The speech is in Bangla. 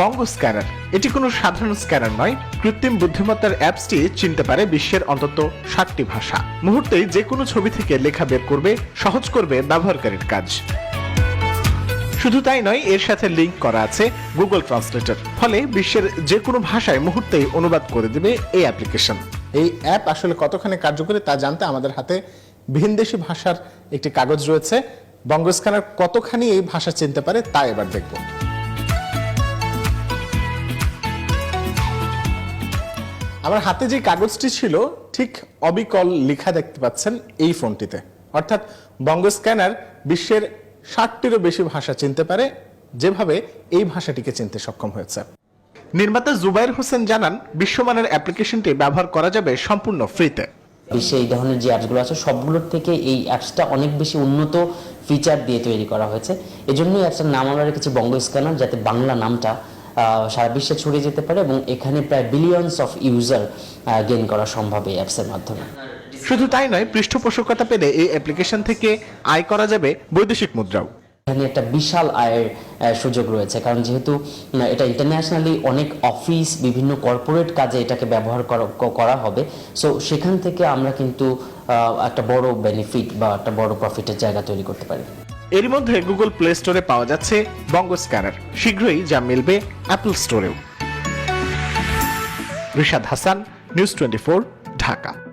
বঙ্গ স্ক্যানার। এটি কোনো সাধারণ স্ক্যানার নয়, কৃত্রিম বুদ্ধিমত্তার অ্যাপসটি চিনতে পারে বিশ্বের অন্তত ষাটটি ভাষা। মুহূর্তেই যে কোনো ছবি থেকে লেখা বের করবে, সহজ করবে ব্যবহারকারীর কাজ। শুধু তাই নয়, এর সাথে লিংক করা আছে গুগল ট্রান্সলেটর। ফলে বিশ্বের যে কোনো ভাষায় মুহূর্তেই অনুবাদ করে দেবে এই অ্যাপ্লিকেশন। এই অ্যাপ আসলে কতখানি কার্যকরী তা জানতে আমাদের হাতে ভিনদেশি ভাষার একটি কাগজ রয়েছে। বঙ্গ স্ক্যানার কতখানি এই ভাষা চিনতে পারে তা এবার দেখব। আমার হাতে যে কাগজটি ছিল, ঠিক অবিকল লেখা দেখতে পাচ্ছেন এই ফোনটিতে। অর্থাৎ বঙ্গ স্ক্যানার বিশ্বের ষাটটিরও বেশি ভাষা চিনতে পারে, যেভাবে এই ভাষাটিকে চিনতে সক্ষম হয়েছে। নির্মাতা জুবাইর হোসেন জানান, বিশ্বমানের অ্যাপ্লিকেশনটি ব্যবহার করা যাবে সম্পূর্ণ ফ্রিতে। বিশ্বে এই ধরনের যে অ্যাপসগুলো আছে, সবগুলোর থেকে এই অ্যাপসটা অনেক বেশি উন্নত ফিচার দিয়ে তৈরি করা হয়েছে। এজন্যই অ্যাপসটার নাম আমরা রেখেছি বঙ্গ স্ক্যানার যাতে বাংলা নামটা সারা বিশ্বে ছড়িয়ে যেতে পারে এবং এখানে প্রায় বিলিয়নস অফ ইউজার গেইন করা সম্ভব এই অ্যাপসের মাধ্যমে। শুধু তাই নয় পৃষ্ঠপোষকতা পেলে এই অ্যাপ্লিকেশন থেকে আয় করা যাবে বৈদেশিক মুদ্রাও। এখানে একটা বিশাল আয়ের সুযোগ রয়েছে কারণ যেহেতু এটা ইন্টারন্যাশনালি অনেক অফিস বিভিন্ন কর্পোরেট কাজে এটাকে ব্যবহার করা- করা হবে। সো সেখান থেকে আমরা কিন্তু একটা বড় বেনিফিট বা একটা বড় প্রফিটের জায়গা তৈরি করতে পারি। এরই মধ্যে গুগল প্লে স্টোরে পাওয়া যাচ্ছে বঙ্গ স্ক্যানার শীঘ্রই যা মিলবে অ্যাপল স্টোরেও রিশাদ হাসান নিউজ টোয়েন্টি ঢাকা।